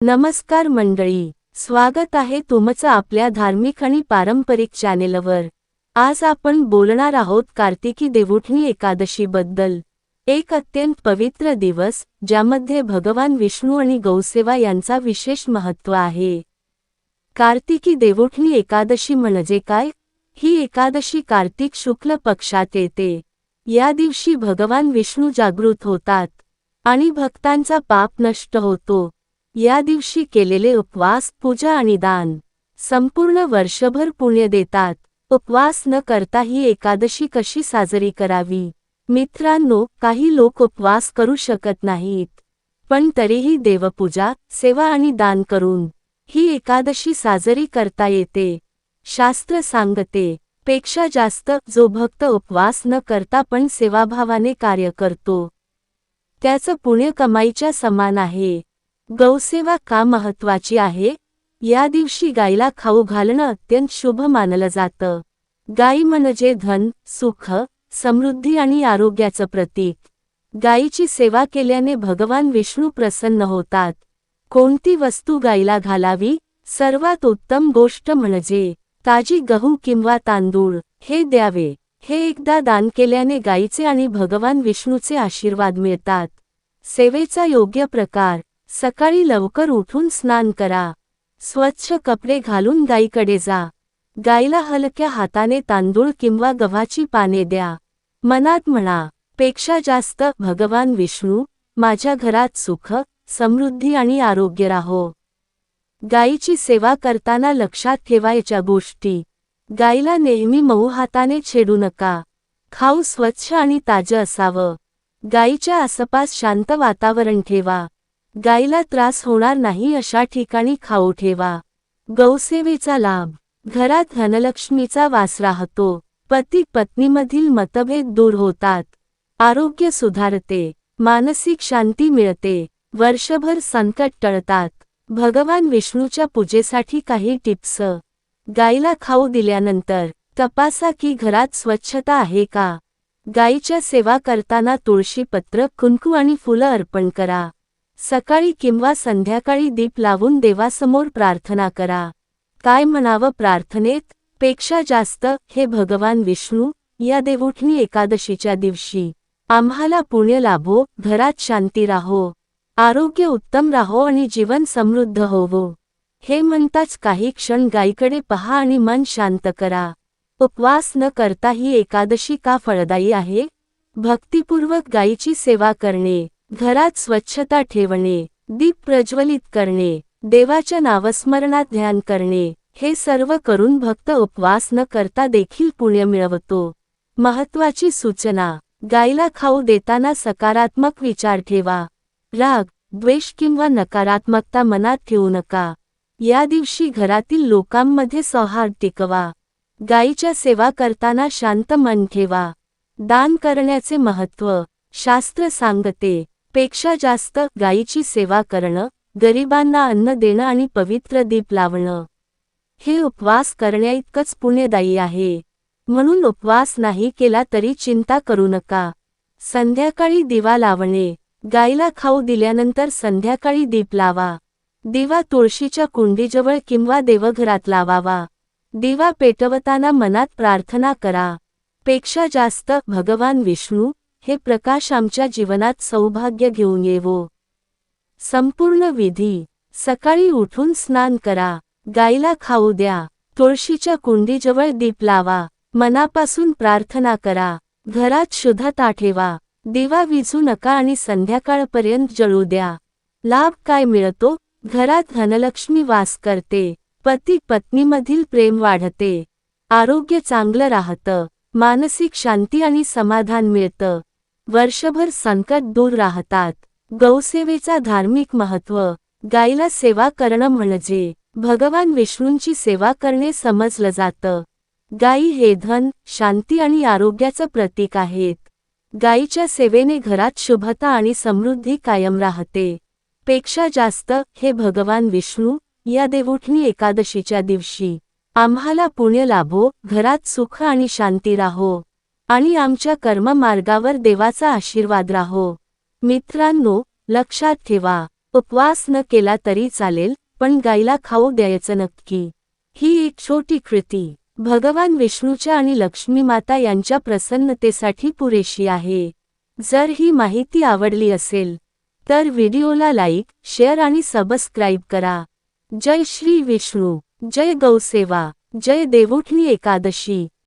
नमस्कार मंडळी स्वागत आहे तुमचं आपल्या धार्मिक आणि पारंपरिक चॅनेलवर. आज आपण बोलणार आहोत कार्तिकी देवुठणी एकादशीबद्दल. एक अत्यंत पवित्र दिवस ज्यामध्ये भगवान विष्णू आणि गौसेवा यांचा विशेष महत्त्व आहे. कार्तिकी देवुठणी एकादशी म्हणजे काय? ही एकादशी कार्तिक शुक्ल पक्षात येते. या दिवशी भगवान विष्णू जागृत होतात आणि भक्तांचा पाप नष्ट होतो. या दिवशी केलेले उपवास पूजा आणि दान. संपूर्ण वर्षभर पुण्य देतात. उपवास न करता ही एकादशी कशी साजरी करावी? मित्रांनो काही लोक उपवास करू शकत नाहीत. पण तरीही देवपूजा सेवा आणि दान करून ही एकादशी साजरी करता येते. शास्त्र सांगते पेक्षा जास्त जो भक्त उपवास न करता पण सेवाभावाने कार्य करतो. त्याचं पुण्य कमाईच्या समान आहे. गौसेवा का महत्वाची आहे? या दिवशी गायीला खाऊ घालणं अत्यंत शुभ मानलं जातं. गाई म्हणजे धन सुख समृद्धी आणि आरोग्याचं प्रतीक. गायीची सेवा केल्याने भगवान विष्णू प्रसन्न होतात. कोणती वस्तू गायीला घालावी? सर्वात उत्तम गोष्ट म्हणजे ताजी गहू किंवा तांदूळ. हे द्यावे. हे एकदा दान केल्याने गायीचे आणि भगवान विष्णूचे आशीर्वाद मिळतात. सेवेचा योग्य प्रकार. सकाळी लवकर उठून स्नान करा. स्वच्छ कपडे घालून गायीकडे जा. गायीला हलक्या हाताने तांदूळ किंवा गव्हाची पाने द्या. मनात म्हणा पेक्षा जास्त भगवान विष्णू माझ्या घरात सुख समृद्धी आणि आरोग्य राहो. गायीची सेवा करताना लक्षात ठेवायच्या गोष्टी. गायीला नेहमी मऊ हाताने छेडू नका. खाऊ स्वच्छ आणि ताजं असावं. गायीच्या आसपास शांत वातावरण ठेवा. गायीला त्रास होणार नाही अशा ठिकाणी खाऊ ठेवा. गौसेवेचा लाभ. घरात धनलक्ष्मीचा वास राहतो. पती पत्नीमधील मतभेद दूर होतात. आरोग्य सुधारते. मानसिक शांती मिळते. वर्षभर संकट टळतात. भगवान विष्णूच्या पूजेसाठी काही टिप्स. गायीला खाऊ दिल्यानंतर तपासा की घरात स्वच्छता आहे का? गायीच्या सेवा करताना तुळशीपत्र कुंकू आणि फुलं अर्पण करा. सकाळी किंवा संध्याकाळी दीप लावून देवासमोर प्रार्थना करा. काय म्हणावं प्रार्थनेत? पेक्षा जास्त हे भगवान विष्णू या देवुठणी एकादशीच्या दिवशी. आम्हाला पुण्य लाभो घरात शांती राहो. आरोग्य उत्तम राहो आणि जीवन समृद्ध होवो. हे म्हणताच काही क्षण गायीकडे पहा आणि मन शांत करा. उपवास न करता ही एकादशी का फळदायी आहे? भक्तिपूर्वक गायीची सेवा करणे. घरात स्वच्छता ठेवणे दीप प्रज्वलित करणे देवाच्या नावस्मरणात ध्यान करणे हे सर्व करून भक्त उपवास न करता देखील पुण्य मिळवतो. महत्वाची सूचना गायीला खाऊ देताना सकारात्मक विचार ठेवा. राग द्वेष किंवा नकारात्मकता मनात ठेवू नका. या दिवशी घरातील लोकांमध्ये सौहार्द टिकवा. गायीच्या सेवा करताना शांत मन ठेवा. दान करण्याचे महत्त्व शास्त्र सांगते. पेक्षा जास्त गायीची सेवा करणं गरिबांना अन्न देणं आणि पवित्र दीप लावणं. हे उपवास करण्याइतकंच पुण्यदायी आहे. म्हणून उपवास नाही केला तरी चिंता करू नका. संध्याकाळी दिवा लावणे. गायीला खाऊ दिल्यानंतर संध्याकाळी दीप लावा. दिवा तुळशीच्या कुंडीजवळ किंवा देवघरात लावावा. दिवा पेटवताना मनात प्रार्थना करा. पेक्षा जास्त भगवान विष्णू हे प्रकाश आमच्या जीवनात सौभाग्य घेऊन येवो. संपूर्ण विधी सकाळी उठून स्नान करा गाईला खाऊ द्या तुळशीच्या कुंडीजवळ दीप लावा मनापासून प्रार्थना करा घरात शुद्धता ठेवा दिवा विझू नका आणि संध्याकाळपर्यंत जळू द्या. लाभ काय मिळतो? घरात धनलक्ष्मी वास करते पती पत्नीमधील प्रेम वाढते आरोग्य चांगलं राहतं मानसिक शांती आणि समाधान मिळतं. वर्षभर संकट दूर राहतात. गौसेवेचा धार्मिक महत्त्व गायीला सेवा करणं म्हणजे भगवान विष्णूंची सेवा करणे समजलं जातं. गायी हे धन शांती आणि आरोग्याचं प्रतीक आहेत. गायीच्या सेवेने घरात शुभता आणि समृद्धी कायम राहते. पेक्षा जास्त हे भगवान विष्णू या देवुठणी एकादशीच्या दिवशी आम्हाला पुण्य लाभो घरात सुख आणि शांती राहो. आणि आमच्या कर्ममार्गावर देवाचा आशीर्वाद राहो. मित्रांनो लक्षात ठेवा उपवास न केला तरी चालेल पण गायला खाऊ द्यायचं नक्की. ही एक छोटी कृती. भगवान विष्णूच्या आणि लक्ष्मी माता यांच्या प्रसन्नतेसाठी पुरेशी आहे. जर ही माहिती आवडली असेल तर व्हिडिओला लाईक शेअर आणि सबस्क्राईब करा. जय श्री विष्णू. जय गौसेवा. जय देवुठणी एकादशी.